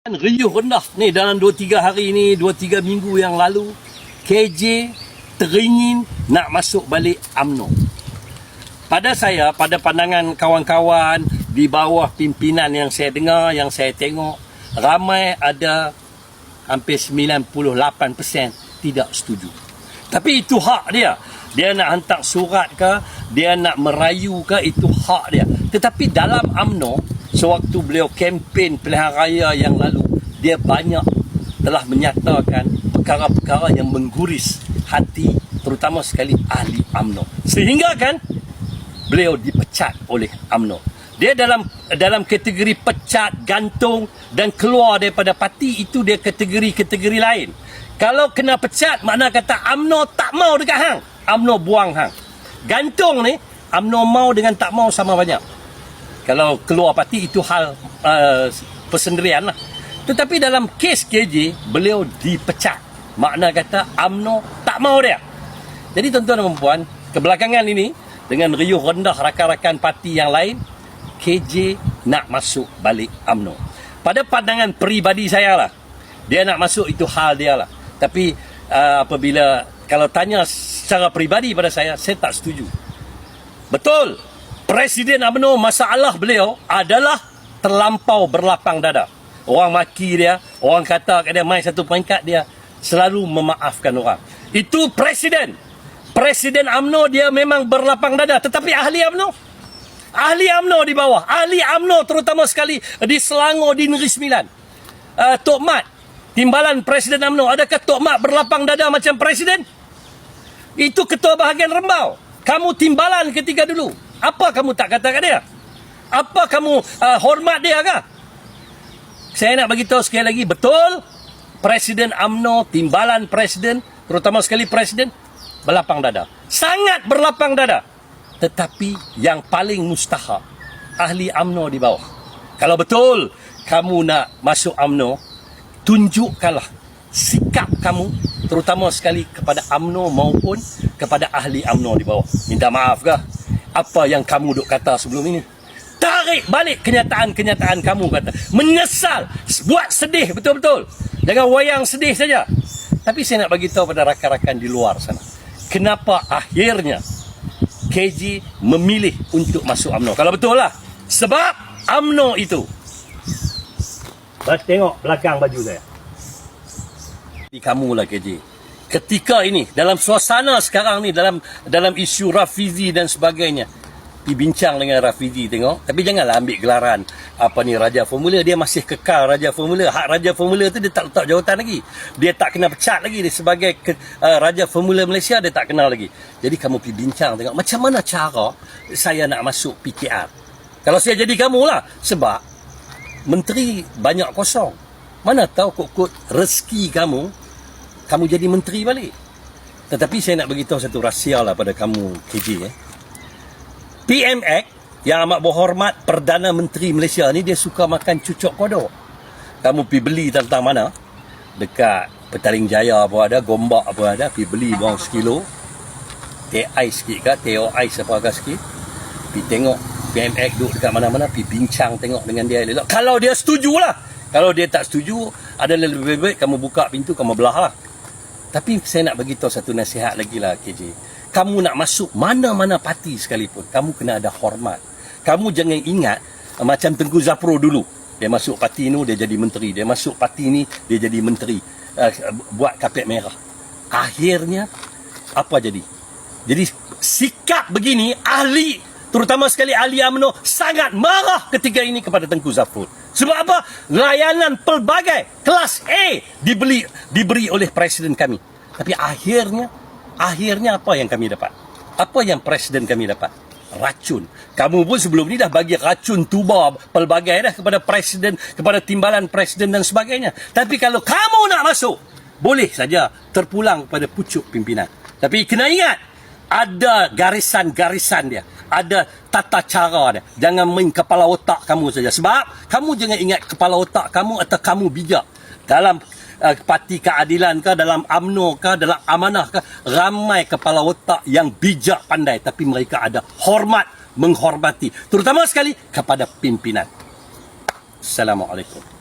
Kan riuh rendah ni dalam 2-3 hari ni, 2-3 minggu yang lalu, KJ teringin nak masuk balik AMNO. Pada saya, pada pandangan kawan-kawan di bawah pimpinan yang saya dengar, yang saya tengok, ramai ada hampir 98% tidak setuju. Tapi itu hak dia. Dia nak hantar surat ke, dia nak merayu ke, itu hak dia. Tetapi dalam AMNO, sewaktu beliau kempen pilihan raya yang lalu, dia banyak telah menyatakan perkara-perkara yang mengguris hati terutama sekali ahli AMNO. Sehingga kan beliau dipecat oleh AMNO. Dia dalam dalam kategori pecat, gantung dan keluar daripada parti itu dia kategori-kategori lain. Kalau kena pecat makna kata AMNO tak mau dekat hang. AMNO buang hang. Gantung ni AMNO mau dengan tak mau sama banyak. Kalau keluar parti itu hal uh, persendirian lah. Tetapi dalam kes KJ beliau dipecat. Makna kata AMNO tak mau dia. Jadi tuan-tuan dan puan, kebelakangan ini dengan riuh rendah rakan-rakan parti yang lain, KJ nak masuk balik AMNO. Pada pandangan peribadi saya lah, dia nak masuk itu hal dia lah. Tapi uh, apabila kalau tanya secara peribadi pada saya, saya tak setuju. Betul, Presiden UMNO masalah beliau adalah terlampau berlapang dada. Orang maki dia, orang kata kat dia main satu peringkat dia selalu memaafkan orang. Itu presiden. Presiden AMNO dia memang berlapang dada tetapi ahli AMNO ahli AMNO di bawah, ahli AMNO terutama sekali di Selangor di Negeri Sembilan. Uh, Tok Mat, timbalan Presiden AMNO, adakah Tok Mat berlapang dada macam presiden? Itu ketua bahagian Rembau. Kamu timbalan ketika dulu. Apa kamu tak kata kat dia? Apa kamu uh, hormat dia ke? Saya nak bagi tahu sekali lagi betul Presiden AMNO, timbalan presiden, terutama sekali presiden berlapang dada. Sangat berlapang dada. Tetapi yang paling mustahak ahli AMNO di bawah. Kalau betul kamu nak masuk AMNO, tunjukkanlah sikap kamu terutama sekali kepada AMNO maupun kepada ahli AMNO di bawah. Minta maaf ke? Apa yang kamu duk kata sebelum ini? Tarik balik kenyataan-kenyataan kamu kata. Menyesal, buat sedih betul-betul. Jangan wayang sedih saja. Tapi saya nak bagi tahu pada rakan-rakan di luar sana. Kenapa akhirnya KG memilih untuk masuk AMNO? Kalau betul lah. Sebab AMNO itu. Tengok belakang baju saya. Di kamu lah KG. Ketika ini dalam suasana sekarang ni dalam dalam isu Rafizi dan sebagainya. Pergi bincang dengan Rafizi tengok tapi janganlah ambil gelaran apa ni Raja Formula. Dia masih kekal Raja Formula. Hak Raja Formula tu dia tak letak jawatan lagi. Dia tak kena pecat lagi dia sebagai ke, uh, Raja Formula Malaysia dia tak kenal lagi. Jadi kamu pergi bincang tengok macam mana cara saya nak masuk PKR kalau saya jadi kamu lah sebab menteri banyak kosong. Mana tahu kok-kok rezeki kamu kamu jadi menteri balik tetapi saya nak beritahu satu rahsia lah pada kamu KJ eh. PMX yang amat berhormat Perdana Menteri Malaysia ni dia suka makan cucuk kodok. Kamu pergi beli tentang mana? Dekat Petaling Jaya apa ada, Gombak apa ada, pergi beli bawang sekilo. Teh ais sikit ke, teh ais apa agak sikit. Pergi tengok PMX duduk dekat mana-mana, pergi bincang tengok dengan dia elok. Kalau dia setuju lah. Kalau dia tak setuju, ada lebih baik kamu buka pintu, kamu belah lah. Tapi saya nak bagi tahu satu nasihat lagi lah KJ kamu nak masuk mana-mana parti sekalipun, kamu kena ada hormat. Kamu jangan ingat uh, macam Tengku Zafro dulu. Dia masuk parti ni, dia jadi menteri. Dia masuk parti ni, dia jadi menteri. Uh, buat kapet merah. Akhirnya, apa jadi? Jadi, sikap begini, ahli, terutama sekali ahli UMNO, sangat marah ketika ini kepada Tengku Zafro. Sebab apa? Layanan pelbagai, kelas A, dibeli, diberi oleh presiden kami. Tapi akhirnya, Akhirnya apa yang kami dapat? Apa yang presiden kami dapat? Racun. Kamu pun sebelum ni dah bagi racun tuba pelbagai dah kepada presiden, kepada timbalan presiden dan sebagainya. Tapi kalau kamu nak masuk, boleh saja terpulang pada pucuk pimpinan. Tapi kena ingat, ada garisan-garisan dia. Ada tata cara dia. Jangan main kepala otak kamu saja. Sebab kamu jangan ingat kepala otak kamu atau kamu bijak. Dalam uh, parti keadilan ke dalam AMNO ke dalam amanah ke ramai kepala otak yang bijak pandai tapi mereka ada hormat menghormati terutama sekali kepada pimpinan Assalamualaikum